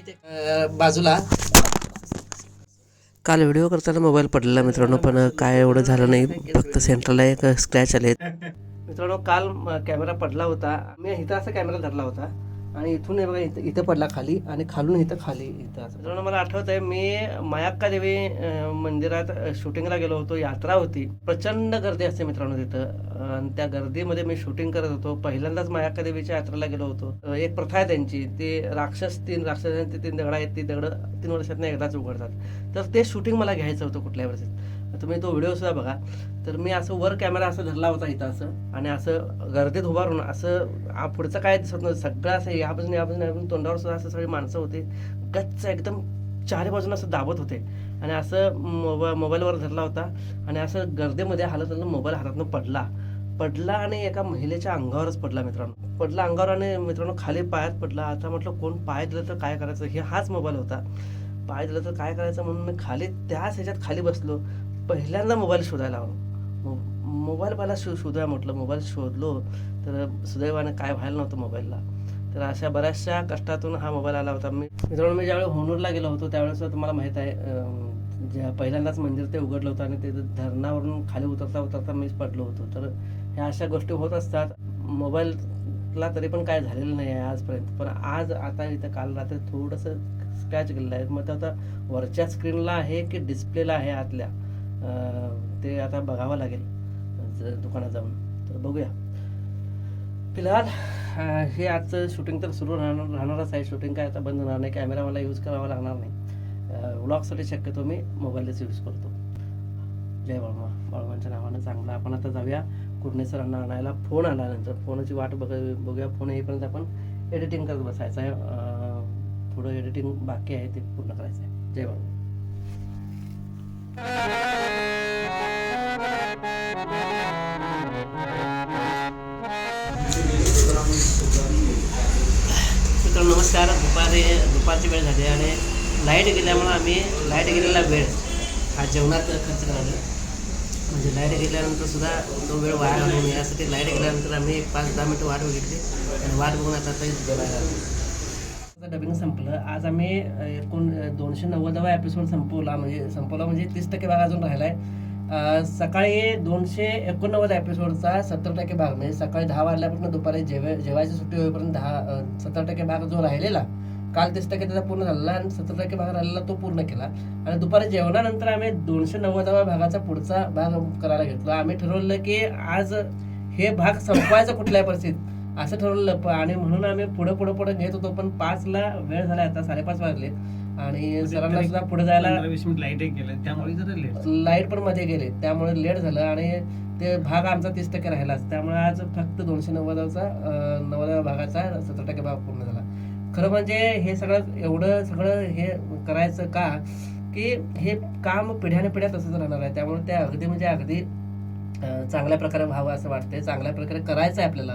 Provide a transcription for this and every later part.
ते बाजूला. काल व्हिडिओ करताना मोबाईल पडलेला मित्रांनो पण काय एवढं झालं नाही. फक्त सेंटरला एक स्क्रॅच आले मित्रांनो काल कॅमेरा पडला होता. मी इथं असा कॅमेरा धरला होता. आणि इथून हे बघा इथं इथं पडला खाली आणि खालून इथं खाली इथं असं. मला आठवत आहे मी मायाक्का देवी मंदिरात शूटिंगला गेलो होतो यात्रा होती. प्रचंड गर्दी असते मित्रांनो तिथं. आणि त्या गर्दीमध्ये मी शूटिंग करत होतो. पहिल्यांदाच मायाक्का देवीच्या यात्रेला गेलो होतो. एक प्रथा आहे त्यांची. ते राक्षस तीन राक्षसांची तीन दगड आहेत ती दगड तीन वर्षातनं एकदाच उघडतात. तर ते शूटिंग मला घ्यायचं होतं कुठल्या वर्षात तुम्ही तो व्हिडिओ सुद्धा बघा. तर मी असं वर कॅमेरा असं धरला होता इथं असं. आणि असं गर्दीत उभारून असं पुढचं काय दिसत नव्हतं. सगळं असं यापासून यापासून यापासून तोंडावर सुद्धा असं सगळी माणसं होते. गच्च एकदम चारी बाजून असं दाबत होते. आणि असं मोबा मोबाईलवर धरला होता. आणि असं गर्दीमध्ये हालत हालत मोबाईल हातातनं पडला. पडला आणि एका महिलेच्या अंगावरच पडला मित्रांनो. पडला अंगावर आणि मित्रांनो खाली पायात पडला. आता म्हटलं कोण पाय दिलं तर काय करायचं? हे हाच मोबाईल होता. पाय दिलं तर काय करायचं? म्हणून मी खाली त्याच ह्याच्यात खाली बसलो. पहिल्यांदा मोबाईल शोधायला लावलो मो- मोबाईल मला शो शोधा म्हटलं मोबाईल शोधलो तर सुदैवाने काय व्हायला नव्हतं मोबाईलला. तर अशा बऱ्याचशा कष्टातून हा मोबाईल आला होता. मी मित्रांनो मी ज्यावेळी होनूरला गेलो होतो त्यावेळेस तुम्हाला माहीत आहे ज्या पहिल्यांदाच मंदिर ते उघडलं होतं आणि ते धरणावरून खाली उतरता उतरता मीच पडलो होतो. तर ह्या अशा गोष्टी होत असतात. मोबाईलला तरी पण काय झालेलं नाही आहे आजपर्यंत. पण आज आता इथं काल रात्री थोडंसं स्क्रॅच गेलेलं आहे. मग ते आता वरच्या स्क्रीनला आहे की डिस्प्लेला आहे आतल्या? ते आता बघावं लागेल दुकानात जाऊन. तर बघूया. फिलहाल हे आजचं शूटिंग तर सुरू राहणार राहणारच आहे. शूटिंग काय आता बंद होणार नाही. कॅमेरा मला यूज करावा लागणार नाही. व्लॉगसाठी शक्यतो मी मोबाईलच यूज करतो. जय बाळमा. बाळमांच्या नावानं चांगलं. आपण आता जाऊया कुर्णे सरांना आणायला. फोन आल्यानंतर. फोनची वाट बघ बघूया. फोन येईपर्यंत आपण एडिटिंग करत बसायचं आहे. थोडं एडिटिंग बाकी आहे ते पूर्ण करायचं आहे. जय बाळमा. मित्रांनो नमस्कार. दुपारी दुपारची वेळ झाली आणि लाइट गेल्यामुळं आम्ही लाइट गेलेला वेळ हा जेवणात खर्च करायला. म्हणजे लाइट गेल्यानंतर सुद्धा तो वेळ वाया घालू नये यासाठी लाइट गेल्यानंतर आम्ही एक पाच दहा मिनटं वाट बघितली आणि वाट बघून आता ते जेवायला आलो. डबिंग संपलं. आज आम्ही एकूण दोनशे नव्वदावा एपिसोड संपवला. म्हणजे संपवला म्हणजे तीस टक्के भाग अजून राहिला आहे सकाळी दोनशे एकोणनव्वद एपिसोडचा सत्तर टक्के भाग म्हणजे सकाळी दहा वाजल्यापासून दुपारी जेव्हा जेवायची सुट्टी होईपर्यंत दहा सत्तर टक्के भाग जो राहिलेला काल तीस टक्के त्याचा पूर्ण झालेला आणि सत्तर टक्के भाग राहिलेला तो पूर्ण केला. आणि दुपारी जेवणानंतर आम्ही दोनशे नव्वदाव्या भागाचा पुढचा भाग करायला घेतलो. आम्ही ठरवलं की आज हे भाग संपवायचं कुठल्याही परिस्थितीत असं ठरवलं. आणि म्हणून आम्ही पुढे पुढे पुढे घेत होतो. पण पाचला वेळ झाला आता साडेपाच वाजले आणि सरांना सुद्धा पुढे जायला वीस मिनिट लाइट गेलं त्यामुळे जरा लेट लाइट पण मध्ये गेले त्यामुळे लेट झालं आणि ते भाग आमचा तीस टक्के राहिलाच. त्यामुळे आज फक्त दोनशे नव्वदाचा अं, नव्वदाव्या भागाचा सत्तर टक्के भाग पूर्ण झाला. खरं म्हणजे हे सगळं एवढं सगळं हे करायचं का? की हे काम पिढ्याने पिढ्या तसंच राहणार आहे. त्यामुळे ते अगदी म्हणजे अगदी चांगल्या प्रकारे व्हावं असं वाटतंय. चांगल्या प्रकारे करायचं आहे आपल्याला.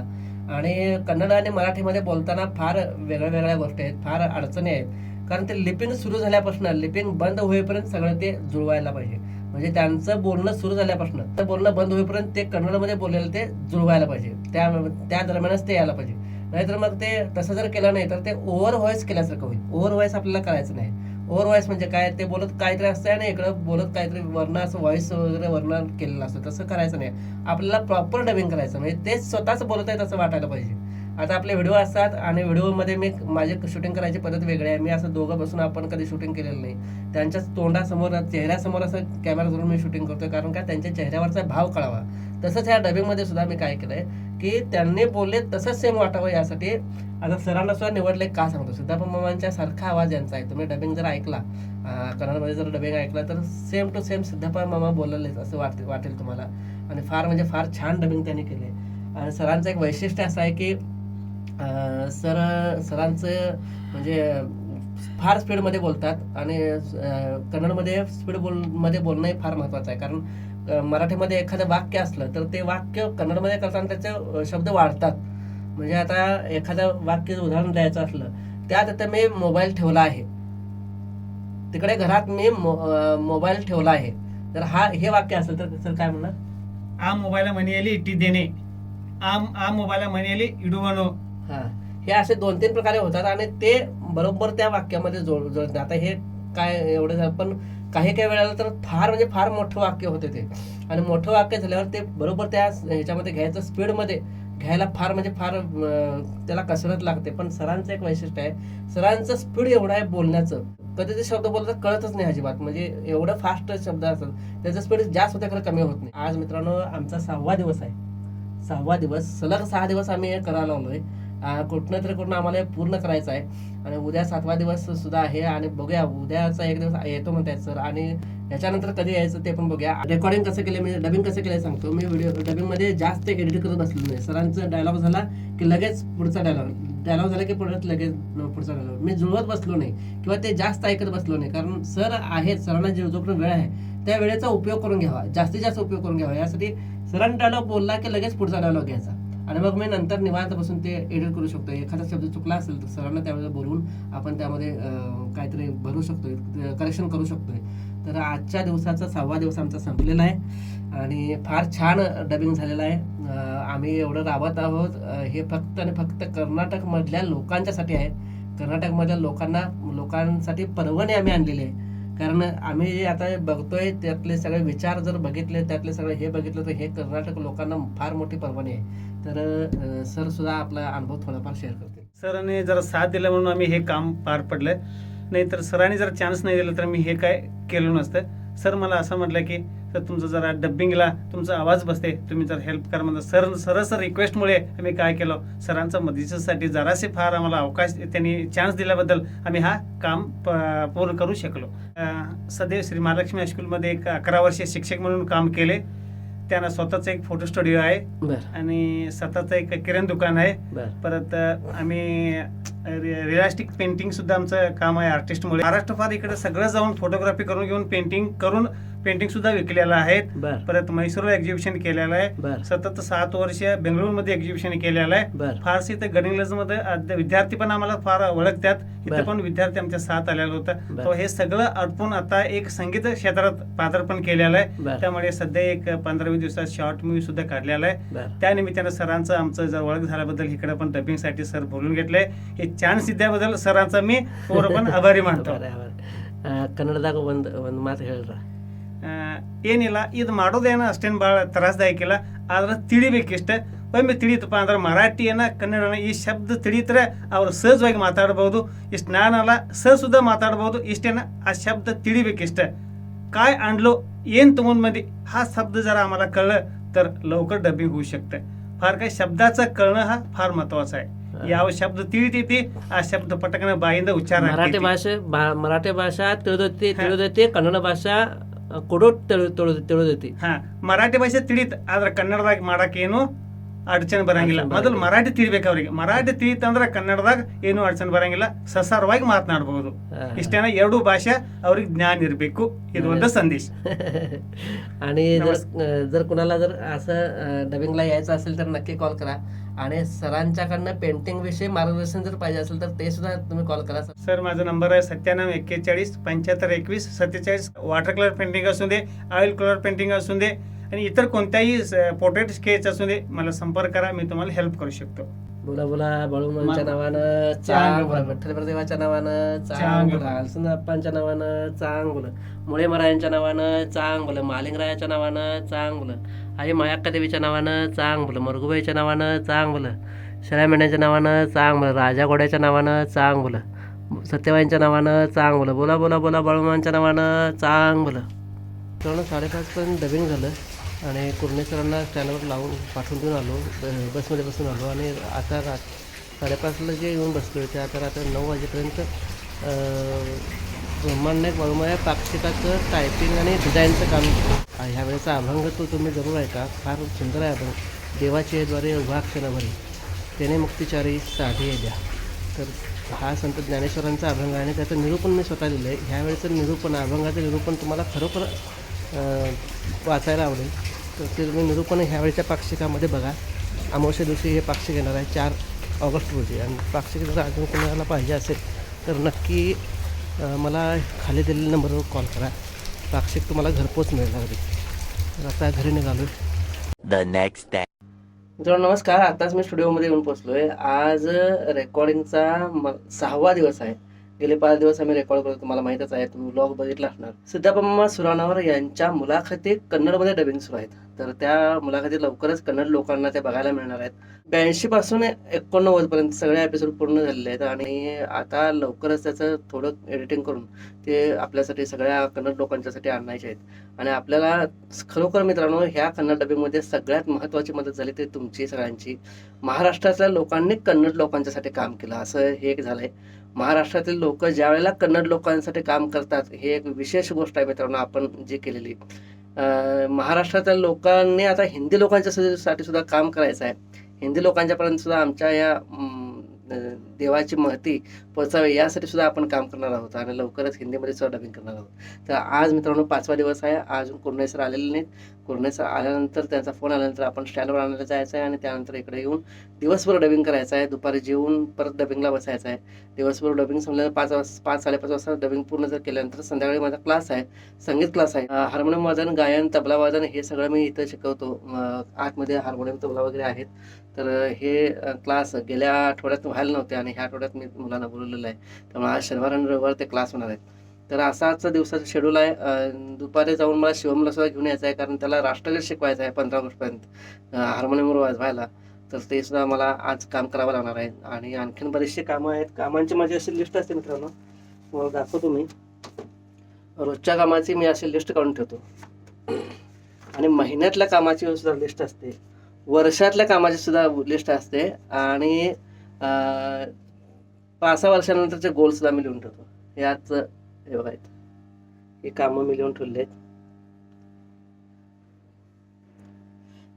आणि कन्नड आणि मराठीमध्ये बोलताना फार वेगळ्या वेगळ्या गोष्टी आहेत फार अडचणी आहेत. कारण ते लिपिंग सुरू झाल्यापासून लिपिंग बंद होईपर्यंत सगळं ते जुळवायला पाहिजे. म्हणजे त्यांचं बोलणं सुरू झाल्यापासून तर बोलणं बंद होईपर्यंत ते कन्नडमध्ये बोललेलं ते जुळवायला पाहिजे. त्या त्या दरम्यानच ते यायला पाहिजे. नाहीतर मग ते तसं जर केलं नाही तर ते ओव्हर व्हॉइस केल्यासारखं होईल. ओव्हर व्हॉइस आपल्याला करायचं नाही. ओव्हर व्हॉइस म्हणजे काय? ते बोलत काहीतरी असतं आणि इकडं बोलत काहीतरी वर्ण असं व्हॉइस वगैरे वर्णन केलेलं असतं. तसं करायचं नाही. आपल्याला प्रॉपर डबिंग करायचं. म्हणजे तेच स्वतःच बोलत आहे तसं वाटायला पाहिजे. आता आपले व्हिडिओ असतात आणि व्हिडिओमध्ये मी माझे शूटिंग करायची पद्धत वेगळी आहे. मी असं दोघं बसून आपण कधी शूटिंग केलेलं नाही. त्यांच्याच तोंडासमोर चेहऱ्यासमोर असं कॅमेरा धरून मी शूटिंग करतोय. कारण का? त्यांच्या चेहऱ्यावरचा भाव कळावा. तसंच ह्या डबिंगमध्ये सुद्धा मी काय केलंय की त्यांनी बोलले तसंच सेम वाटावं यासाठी. आता सरांना सुद्धा निवडले का सांगतो? सिद्धार्थ मामांच्या सारखा आवाज यांचा आहे. तुम्ही डबिंग जर ऐकला कन्नडमध्ये जर डबिंग ऐकला तर सेम टू सेम सिद्धप्पा मामा बोललेच असं वाटते वाटेल तुम्हाला. आणि फार म्हणजे फार छान डबिंग त्यांनी केले आणि सरांचं एक वैशिष्ट्य असं आहे की सर सरांचं म्हणजे फार स्पीडमध्ये बोलतात आणि कन्नडमध्ये स्पीड बोलमध्ये बोलणं हे फार महत्त्वाचं आहे. कारण मराठीमध्ये एखादं वाक्य असलं तर ते वाक्य कन्नडमध्ये करताना त्याचे शब्द वाढतात. म्हणजे आता एखादं वाक्य उदाहरण द्यायचं असलं त्यात आता मी मोबाईल ठेवला आहे. तिकडे घरात मी मोबाईल ठेवला आहे. तर हा हे वाक्य असलं तर सर काय म्हणणार? आ मोबाईल म्हणे इटी देणे. आ मोबाईल म्हणे इडुवनो हा. हे असे दोन तीन प्रकारे होतात आणि ते बरोबर त्या वाक्यामध्ये जोड जोडतात. आता हे काय एवढं झालं, पण काही काही वेळेला तर फार म्हणजे फार मोठं वाक्य होते ते. आणि मोठं वाक्य झाल्यावर ते बरोबर त्या ह्याच्यामध्ये घ्यायचं स्पीडमध्ये घ्यायला फार म्हणजे फार त्याला कसरत लागते. पण सरांचं एक वैशिष्ट्य आहे सरांचं स्पीड एवढं आहे बोलण्याचं. कधी ते शब्द बोलतात कळतच नाही अजिबात. म्हणजे एवढं फास्ट शब्द असतात. त्याचं स्पीड जास्त होत्या खरं कमी होत नाही. आज मित्रांनो आमचा सहावा दिवस आहे. सहावा दिवस सलग सहा दिवस आम्ही हे करायला लावलोय कुठनं तरी कुठनं आम्हाला पूर्ण करायचं आहे. आणि उद्या सातवा दिवस सुद्धा आहे आणि बघूया उद्याचा एक दिवस येतो म्हणतायत सर. आणि याच्यानंतर कधी यायचं ते पण बघूया. रेकॉर्डिंग कसं केलं मी डबिंग कसं केलं सांगतो. मी व्हिडिओ डबिंगमध्ये जास्त एडिट करत बसलो नाही. सरांचा डायलॉग झाला की लगेच पुढचा डायलॉग डायलॉग झाला की परत लगेच पुढचा डायलॉग मी जुळवत बसलो नाही किंवा ते जास्त ऐकत बसलो नाही. कारण सर आहेत सरांना जे जोपर्यंत वेळ आहे त्या वेळेचा उपयोग करून घ्यावा. जास्तीत जास्त उपयोग करून घ्यावा. यासाठी सरांनी डायलॉग बोलला की लगेच पुढचा डायलॉग घ्यायचा. आणि मग मी नंतर निवांत बसून ते एडिट करू शकतो. एखादा शब्द चुकला असेल तर सरांना त्यावेळेला बोलवून आपण त्यामध्ये काहीतरी भरू शकतोय करेक्शन करू शकतोय. तर आजच्या दिवसाचा सहावा दिवस आमचा संपलेला आहे आणि फार छान डबिंग झालेलं आहे. आम्ही एवढं राबत आहोत. हे फक्त आणि फक्त कर्नाटकमधल्या लोकांच्यासाठी आहे. कर्नाटकमधल्या लोकांना लोकांसाठी परवाने आम्ही आणलेले आहे. कारण आम्ही जे आता बघतोय त्यातले सगळे विचार जर बघितले त्यातले सगळे हे बघितलं तर हे कर्नाटक लोकांना फार मोठी परवाने आहे. तर सर सुद्धा आपला अनुभव थोडाफार शेअर करतील. सरांनी जरा साथ दिला म्हणून आम्ही हे काम पार पडलं नाहीतर सरांनी जर चान्स नाही दिला तर मी हे काय केलं नसतं. सर मला असं म्हटलं की तर तुमचं जरा डब्बिंगला तुमचा आवाज बसते तुम्ही जर हेल्प करा म्हणलं सर सरस रिक्वेस्टमुळे आम्ही काय केलं? सरांचा मदतीसाठी जरासे फार आम्हाला अवकाश त्यांनी चान्स दिल्याबद्दल आम्ही हा काम प- पूर्ण करू शकलो. सदैव श्री महालक्ष्मी हायस्कूलमध्ये एक अकरा वर्षे शिक्षक म्हणून काम केले. त्यांना स्वतःचं एक फोटो स्टुडिओ आहे. आणि स्वतःचं एक किराणा दुकान आहे. परत आम्ही रिअलिस्टिक पेंटिंग सुद्धा आमचं काम आहे आर्टिस्टमुळे महाराष्ट्र फार इकडे सगळं जाऊन फोटोग्राफी करून घेऊन पेंटिंग करून पेंटिंग सुद्धा विकलेलं आहेत बर परत म्हैसूरला एक्झिबिशन केलेलं आहे बर सतत सात वर्ष बेंगळूरमध्ये एक्झिबिशन केलेलं आहे बर फारसे इथे गडिंग्लज मध्ये अद्य- विद्यार्थी पण आम्हाला फार ओळखतात इथे बर. पण विद्यार्थी आमच्या साथ आलेला होता बर. तो हे सगळं अडपून आता एक संगीत क्षेत्रात पादार्पण केलेलं आहे बर त्यामुळे सध्या एक पंधरा वीस दिवसात शॉर्ट मूवी सुद्धा काढलेला आहे बर त्या निमित्तानं सरांचं आमचं जर ओळख झाल्याबद्दल इकडे पण डबिंगसाठी सर बोलून घेतलंय हे चान्स दिल्याबद्दल सरांचा मी पूर्णपण आभारी मानतो ಬರ, ಬರ. ಆ, ಕನ್ನಡದಾಗ ಒಂದು ಒಂದು ಮಾತು ಹೇಳ್ರ ಆ, ಏನಿಲ್ಲ ಇದು ಮಾಡೋದೇನು ಅಷ್ಟೇನು ಭಾಳ ತ್ರಾಸದಾಯಕ ಇಲ್ಲ ಆದ್ರೆ ತಿಳಿಬೇಕಿಷ್ಟ ಒಮ್ಮೆ ತಿಳಿತಪ್ಪ ಅಂದ್ರೆ ಮರಾಠಿಯನ್ನ ಕನ್ನಡನ ಈ ಶಬ್ದ ತಿಳಿದ್ರೆ ಅವ್ರು ಸಹಜವಾಗಿ ಮಾತಾಡ್ಬೋದು ಇಷ್ಟು ನಾನಲ್ಲ ಸಹ ಸುದ್ದ ಮಾತಾಡ್ಬೋದು ಇಷ್ಟೇನ ಆ शब्द ತಿಳಿಬೇಕಿಷ್ಟ काय आणलो येन तुमूनमध्ये हा शब्द जर आम्हाला कळलं तर लवकर डबिंग होऊ शकतं फार काही शब्दाचं कळणं हा फार महत्वाचा आहे ಯಾವ ಶಬ್ದ ತಿಳಿತೈತಿ ಆ ಶಬ್ದ ಪಟಕನ ಬಾಯಿಂದ ಉಚ್ಚಾರ ಮರಾಠಿ ಆಗ್ತೈತಿ. ಭಾಷೆ ಬಾ- ಮರಾಠಿ ಭಾಷಾ ತಿಳಿದೈತಿ ತಿಳಿದೈತಿ ಕನ್ನಡ ಭಾಷಾ ಕೊಡೋ ತಿಳಿ ತಿಳಿದು ತಿಳಿದೈತಿ. ಹಾ ಮರಾಠಿ ಭಾಷೆ ತಿಳಿತ ಆದ್ರೆ ಕನ್ನಡದಾಗ ಮಾಡಕ್ ಅಡಚಣೆ ಬರಂಗಿಲ್ಲ ಅಡಚಣೆ ಮೊದಲು ಬರಂಗಿಲ್ಲ. ಮರಾಠಿ ತಿಳಿಬೇಕು ಅವ್ರಿಗೆ ಮರಾಠಿ ತಿಳಿತಂದ್ರೆ ಕನ್ನಡದಾಗ ಏನು ಅಡಚಣೆ ಬರಂಗಿಲ್ಲ ಸಸಾರವಾಗಿ ಮಾತನಾಡಬಹುದು ಹಾ. ಇಷ್ಟೇನ ಎರಡು ಭಾಷೆ ಅವ್ರಿಗೆ ಜ್ಞಾನ ಇರಬೇಕು ಇದು ಒಂದು ಸಂದೇಶ आणि जर जर कुणाला जर असं डबिंगला यायचं असेल तर नक्की कॉल करा आणि सरांच्याकडनं पेंटिंग विषयी मार्गदर्शन जर पाहिजे असेल तर ते सुद्धा तुम्ही कॉल करा सर माझा नंबर आहे सत्त्याण्णव एक्केचाळीस पंच्याहत्तर एकवीस सत्तेचाळीस वॉटर कलर पेंटिंग असू दे ऑइल कलर पेंटिंग असू दे आणि इतर कोणत्याही पोर्ट्रेट स्केच असू दे मला संपर्क करा मी तुम्हाला हेल्प करू शकतो बोला बोला बाळूमांच्या नावानं चांग बोला. बोला विठ्ठल देवाच्या नावानं चांग बोला. अलसुंदप्पांच्या नावानं चांग बोला मुळे महाराजांच्या नावानं चांग बोला मालिंगरायाच्या नावानं चांग बोला आई मायाक्का देवीच्या नावानं चांग बोला मरगुबाईच्या नावानं चांग बोला शेळ्या मेंढ्याच्या नावानं चांग बोला राजा घोड्याच्या नावानं चांग बोला सत्यवाईंच्या नावानं चांग बोला बोला बोला बोला बाळूमांच्या नावानं चांग बोला मित्रांनो साडेपाचपर्यंत डबिंग झालं आणि कुर्णे सरांना स्टँडवर लावून पाठवून देऊन आलो. बसमध्ये बसून आलो. आणि आता रात साडेपाचला जे येऊन बसलो ते आता रात्र नऊ वाजेपर्यंत ब्रह्मांड वळमया पाक्षिकाचं टायपिंग आणि डिझाईनचं काम. केलं. ह्या वेळेचा अभंग तो तुम्ही जरूर ऐका. फार सुंदर आहे अभंग. देवाचे द्वारे उभा क्षणभरी. त्याने मुक्तिचारी साधी द्या तर हा संत ज्ञानेश्वरांचा अभंग आहे आणि त्याचं निरूपण मी स्वतः लिहिलं आहे ह्या वेळेचं निरूपण अभंगाचं निरूपण तुम्हाला खरोखर वाचायला आवडेल. तर ते तुम्ही निरूपण ह्यावेळच्या पाक्षिकामध्ये बघा. अमावस्या दिवशी हे पाक्षिक येणार आहे चार ऑगस्ट रोजी. आणि पाक्षिक जर अजून कोणाला पाहिजे असेल तर नक्की मला खाली दिलेल्या नंबरवर कॉल करा. पाक्षिक तुम्हाला घरपोच मिळेल अगदी. तर आता घरी निघालो the next day. मित्रांनो नमस्कार. आताच मी स्टुडिओमध्ये येऊन पोहोचलोय. आज रेकॉर्डिंगचा म- सहावा दिवस आहे. गेले पाच दिवस आम्ही रेकॉर्ड करतो तुम्हाला माहीतच आहे तुम्ही ब्लॉग बघितला असणार. सिद्धापम्मा सुराणावर यांच्या मुलाखती कन्नडमध्ये डबिंग सुरू आहेत. तर त्या मुलाखती लवकरच कन्नड लोकांना ते बघायला मिळणार आहेत. ब्याऐंशी पासून एकोणनव्वद पर्यंत सगळे एपिसोड पूर्ण झालेले आहेत आणि आता लवकरच त्याचं थोडं एडिटिंग करून ते आपल्यासाठी सगळ्या कन्नड लोकांच्यासाठी आणायचे आहेत. आणि आपल्याला खरोखर मित्रांनो ह्या कन्नड डबिंगमध्ये सगळ्यात महत्त्वाची मदत झाली ते तुमची सगळ्यांची. महाराष्ट्रातल्या लोकांनी कन्नड लोकांच्यासाठी काम केलं. असं हे एक झालं आहे महाराष्ट्रातील लोक ज्या वेळेला कन्नड लोकांसाठी काम करतात हे एक विशेष गोष्ट आहे मित्रांनो आपण जी केलेली. महाराष्ट्रातील महाराष्ट्रातल्या लोकांनी आता हिंदी लोकांच्या सुद्धा- साठी सुद्धा काम करायचं आहे. हिंदी लोकांच्यापर्यंत सुद्धा आमच्या या देवाची महती पोचावी यासाठी सुद्धा आपण काम करणार आहोत आणि लवकरच हिंदीमध्ये सुद्धा डबिंग करणार आहोत. तर आज मित्रांनो पाचवा दिवस आहे. अजून कुर्णे सर आलेले नाहीत. कुर्णे सर आल्यानंतर त्यांचा फोन आल्यानंतर आपण स्टँडवर आणायला जायचं आहे आणि त्यानंतर इकडे येऊन दिवसभर डबिंग करायचं आहे. दुपारी जेवून परत डबिंगला बसायचं आहे. दिवसभर डबिंग संपल्यानंतर पाच वाजता पाच साडेपाच वाजता डबिंग पूर्ण जर केल्यानंतर संध्याकाळी माझा क्लास आहे. संगीत क्लास आहे. हार्मोनियम वादन गायन तबला वादन हे सगळं मी इथं शिकवतो. आतमध्ये हार्मोनियम तबला वगैरे आहेत. तर हे क्लास गेल्या आठवड्यात व्हायला नव्हते आणि आणि ह्या आठवड्यात मी मुलांना बोलवलेलं आहे. त्यामुळे आज शनिवार आणि रविवार ते क्लास होणार आहेत. तर असाच दिवसाचं शेड्यूल आहे. दुपारी जाऊन मला शिवमला सुद्धा घेऊन यायचं आहे. कारण त्याला राष्ट्रगीत शिकवायचं आहे पंधरा ऑगस्टपर्यंत. हार्मोनियमवर वाजवायला. तर ते सुद्धा मला आज काम करावं लागणार आहे. आणि आणखीन बरेचसे कामं आहेत. कामांची माझी अशी लिस्ट असते मित्रांनो. तुम्हाला दाखवतो मी. रोजच्या कामाची मी अशी लिस्ट काढून ठेवतो. आणि महिन्यातल्या कामाची सुद्धा लिस्ट असते. वर्षातल्या कामाची सुद्धा लिस्ट असते. आणि पाच सहा वर्षानंतरच्या गोल्सला मी लिहून ठेवतो. याच हे बघा हे कामं मी लिहून ठेवले आहेत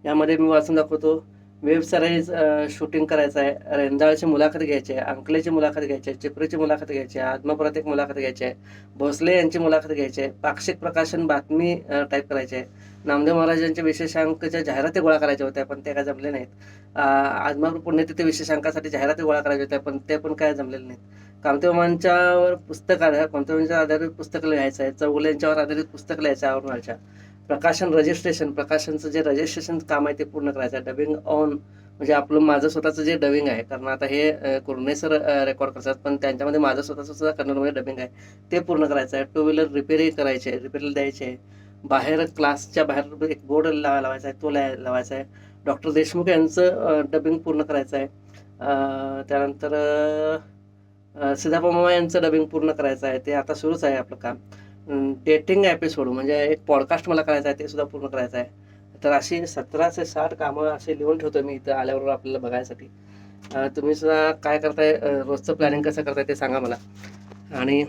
यामध्ये मी वाचून दाखवतो. वेब सिरीज शूटिंग करायचं आहे. रेंदाळची मुलाखत घ्यायची आहे अंकलेची मुलाखत घ्यायची आहे चिपरीची मुलाखत घ्यायची आहे आत्मप्रत एक मुलाखत घ्यायची आहे भोसले यांची मुलाखत घ्यायची आहे पाक्षिक प्रकाशन बातमी टाईप करायची आहे. नामदेव महाराजांच्या विशेषांकच्या जाहिराती गोळा करायच्या होत्या पण ते काय जमले नाहीत. अं, आदमापूर पुण्यतिथी विशेषांकासाठी जाहिराती गोळा करायच्या होत्या पण ते पण काय जमलेले नाहीत. कामतेवमांच्यावर पुस्तक आधार कामतेमांच्या आधारित पुस्तक लिहायचं आहे चौगुल्यांच्यावर आधारित पुस्तक लिहायचं आहे औरंगाबादच्या प्रकाशन रजिस्ट्रेशन प्रकाशनचं जे रजिस्ट्रेशन काम आहे ते पूर्ण करायचं आहे. डबिंग ऑन म्हणजे आपलं माझं स्वतःचं जे डबिंग आहे कारण आता हे कुर्णे सर रेकॉर्ड करतात पण त्यांच्यामध्ये माझं स्वतःचं सुद्धा कन्नडमध्ये डबिंग आहे. ते पूर्ण करायचं आहे. टू व्हीलर रिपेअरही करायचे आहे रिपेअरला द्यायचे आहे. बाहेर क्लासच्या बाहेर एक बोर्ड लावा लावायचा आहे तो लाय लावायचा आहे. डॉक्टर देशमुख यांचं डबिंग पूर्ण करायचं आहे. त्यानंतर सिद्धापमा यांचं डबिंग पूर्ण करायचं आहे. ते आता सुरूच आहे आपलं काम. डेटिंग एपिसोड म्हणजे एक पॉडकास्ट मला करायचा आहे ते सुद्धा पूर्ण करायचं आहे. तर अशी सतरा ते साठ कामं असे लिहून ठेवतो मी इथं आल्यावर आपल्याला बघायसाठी. तुम्ही सुद्धा काय करताय रोजचं प्लॅनिंग कसं करताय ते सांगा मला. आणि